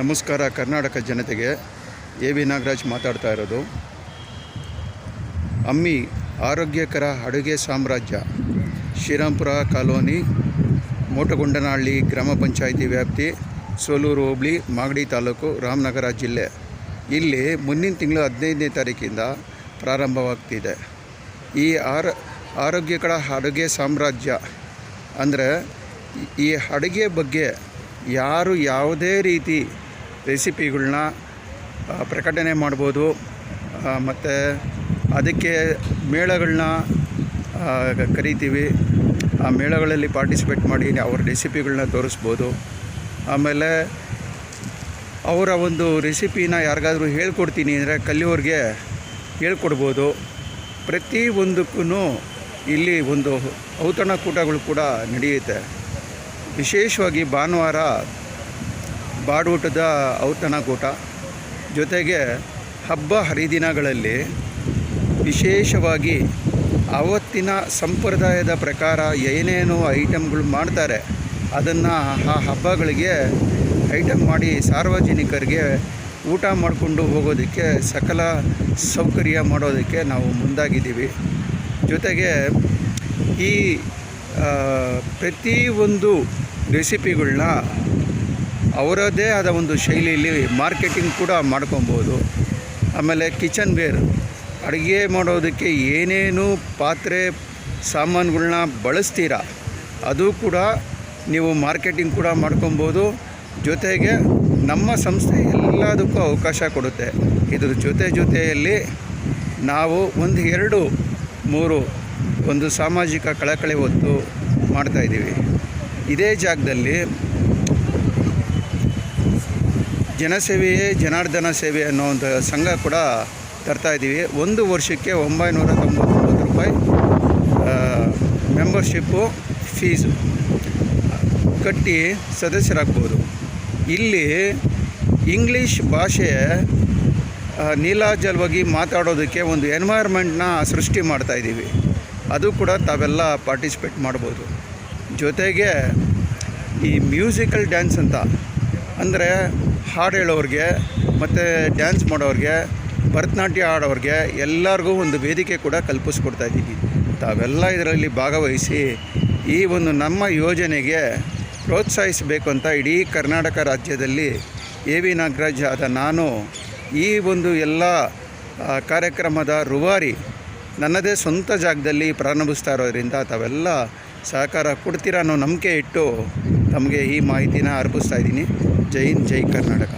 ನಮಸ್ಕಾರ ಕರ್ನಾಟಕ ಜನತೆಗೆ. A V Nagaraj ಮಾತಾಡ್ತಾ ಇರೋದು. ಅಮ್ಮಿ ಆರೋಗ್ಯಕರ ಅಡುಗೆ ಸಾಮ್ರಾಜ್ಯ. ಶ್ರೀರಾಮ್ಪುರ ಕಾಲೋನಿ, ಮೋಟಗೊಂಡನಹಳ್ಳಿ ಗ್ರಾಮ ಪಂಚಾಯಿತಿ ವ್ಯಾಪ್ತಿ, ಸೋಲೂರು ಹೋಬಳಿ, ಮಾಗಡಿ ತಾಲೂಕು, ರಾಮನಗರ ಜಿಲ್ಲೆ. ಇಲ್ಲಿ ಮುಂದಿನ ತಿಂಗಳು ಹದಿನೈದನೇ ತಾರೀಕಿಂದ ಪ್ರಾರಂಭವಾಗ್ತಿದೆ. ಈ ಆರ, ಆರೋಗ್ಯಕರ ಅಡುಗೆ ಸಾಮ್ರಾಜ್ಯ ಅಂದರೆ ಈ ಅಡುಗೆ ಬಗ್ಗೆ ಯಾರು ಯಾವುದೇ ರೀತಿ ರೆಸಿಪಿಗಳ್ನ ಆ, ಪ್ರಕಟಣೆ ಮಾಡ್ಬೋದು. ಮತ್ತು ಅದಕ್ಕೆ ಮೇಳಗಳನ್ನ ಕರಿತೀವಿ. ಆ ಮೇಳಗಳಲ್ಲಿ ಪಾರ್ಟಿಸಿಪೇಟ್ ಮಾಡಿ ಅವ್ರ ರೆಸಿಪಿಗಳನ್ನ ತೋರಿಸ್ಬೋದು. ಆಮೇಲೆ ಅವರ ಒಂದು ರೆಸಿಪಿನ ಯಾರಿಗಾದ್ರೂ ಹೇಳ್ಕೊಡ್ತೀನಿ ಅಂದರೆ ಕಲಿಯೋರಿಗೆ ಹೇಳ್ಕೊಡ್ಬೋದು. ಪ್ರತಿ ಒಂದಕ್ಕೂ ಇಲ್ಲಿ ಒಂದು ಔತಣಕೂಟಗಳು ಕೂಡ ನಡೆಯುತ್ತೆ. ವಿಶೇಷವಾಗಿ ಭಾನುವಾರ ಬಾಡೂಟದ ಔತಣಕೂಟ ಜೊತೆಗೆ ಹಬ್ಬ ಹರಿದಿನಗಳಲ್ಲಿ ವಿಶೇಷವಾಗಿ ಆವತ್ತಿನ ಸಂಪ್ರದಾಯದ ಪ್ರಕಾರ ಏನೇನು ಐಟಮ್ಗಳು ಮಾಡ್ತಾರೆ, ಅದನ್ನು ಆ ಹಬ್ಬಗಳಿಗೆ ಐಟಮ್ ಮಾಡಿ ಸಾರ್ವಜನಿಕರಿಗೆ ಊಟ ಮಾಡಿಕೊಂಡು ಹೋಗೋದಕ್ಕೆ ಸಕಲ ಸೌಕರ್ಯ ಮಾಡೋದಕ್ಕೆ ನಾವು ಮುಂದಾಗಿದ್ದೀವಿ. ಜೊತೆಗೆ ಈ ಪ್ರತಿಯೊಂದು ರೆಸಿಪಿಗಳನ್ನ ಅವರದ್ದೇ ಆದ ಒಂದು ಶೈಲಿಯಲ್ಲಿ ಮಾರ್ಕೆಟಿಂಗ್ ಕೂಡ ಮಾಡ್ಕೊಬೋದು. ಆಮೇಲೆ ಕಿಚನ್ ವೇರ್ ಅಡುಗೆ ಮಾಡೋದಕ್ಕೆ ಏನೇನು ಪಾತ್ರೆ ಸಾಮಾನುಗಳನ್ನ ಬಳಸ್ತೀರಾ? ಅದು ಕೂಡ ನೀವು ಮಾರ್ಕೆಟಿಂಗ್ ಕೂಡ ಮಾಡ್ಕೊಬೋದು. ಜೊತೆಗೆ ನಮ್ಮ ಸಂಸ್ಥೆ ಎಲ್ಲದಕ್ಕೂ ಅವಕಾಶ ಕೊಡುತ್ತೆ. ಇದ್ರ ಜೊತೆ ಜೊತೆಯಲ್ಲಿ ನಾವು ಒಂದು ಎರಡು, ಮೂರು ಒಂದು ಸಾಮಾಜಿಕ ಕಳಕಳಿ ಹೊತ್ತು ಮಾಡ್ತಾಯಿದ್ದೀವಿ ಇದೇ ಜಾಗದಲ್ಲಿ ಜನಸೇವೆಯೇ ಜನಾರ್ದನ ಸೇವೆ ಅನ್ನೋ ಒಂದು ಸಂಘ ಕೂಡ ತರ್ತಾ ಇದ್ದೀವಿ. ಒಂದು ವರ್ಷಕ್ಕೆ ಒಂಬೈನೂರ ತೊಂಬತ್ತೊಂಬತ್ತು ರೂಪಾಯಿ ಮೆಂಬರ್ಶಿಪ್ಪು ಫೀಸು ಕಟ್ಟಿ ಸದಸ್ಯರಾಗ್ಬೋದು. ಇಲ್ಲಿ ಇಂಗ್ಲೀಷ್ ಭಾಷೆ ನೀಲಾಜಲವಾಗಿ ಮಾತಾಡೋದಕ್ಕೆ ಒಂದು ಎನ್ವೈರ್ಮೆಂಟ್ನ ಸೃಷ್ಟಿ ಮಾಡ್ತಾ ಇದ್ದೀವಿ. ಅದು ಕೂಡ ತಾವೆಲ್ಲ ಪಾರ್ಟಿಸಿಪೇಟ್ ಮಾಡ್ಬೋದು. ಜೊತೆಗೆ ಈ ಮ್ಯೂಸಿಕಲ್ ಡ್ಯಾನ್ಸ್ ಅಂತ ಅಂದರೆ ಹಾಡು ಹೇಳೋರಿಗೆ ಮತ್ತು ಡ್ಯಾನ್ಸ್ ಮಾಡೋರಿಗೆ, ಭರತನಾಟ್ಯ ಆಡೋರಿಗೆ ಎಲ್ಲರಿಗೂ ಒಂದು ವೇದಿಕೆ ಕೂಡ ಕಲ್ಪಿಸ್ಕೊಡ್ತಾ ಇದ್ದೀವಿ. ತಾವೆಲ್ಲ ಇದರಲ್ಲಿ ಭಾಗವಹಿಸಿ ಈ ಒಂದು ನಮ್ಮ ಯೋಜನೆಗೆ ಪ್ರೋತ್ಸಾಹಿಸಬೇಕು ಅಂತ ಇಡೀ ಕರ್ನಾಟಕ ರಾಜ್ಯದಲ್ಲಿ ಎ ವಿ ನಾಗರಾಜ್ ಆದ ನಾನು ಈ ಒಂದು ಎಲ್ಲ ಕಾರ್ಯಕ್ರಮದ ರುವಾರಿ ನನ್ನದೇ ಸ್ವಂತ ಜಾಗದಲ್ಲಿ ಪ್ರಾರಂಭಿಸ್ತಾ ಇರೋದ್ರಿಂದ ತಾವೆಲ್ಲ ಸಹಕಾರ ಕೊಡ್ತೀರಾ ಅನ್ನೋ ನಂಬಿಕೆ ಇಟ್ಟು ತಮಗೆ ಈ ಮಾಹಿತಿನ ಅರ್ಪಿಸ್ತಾ ಇದ್ದೀನಿ. జై హింద్ జై కర్ణాటక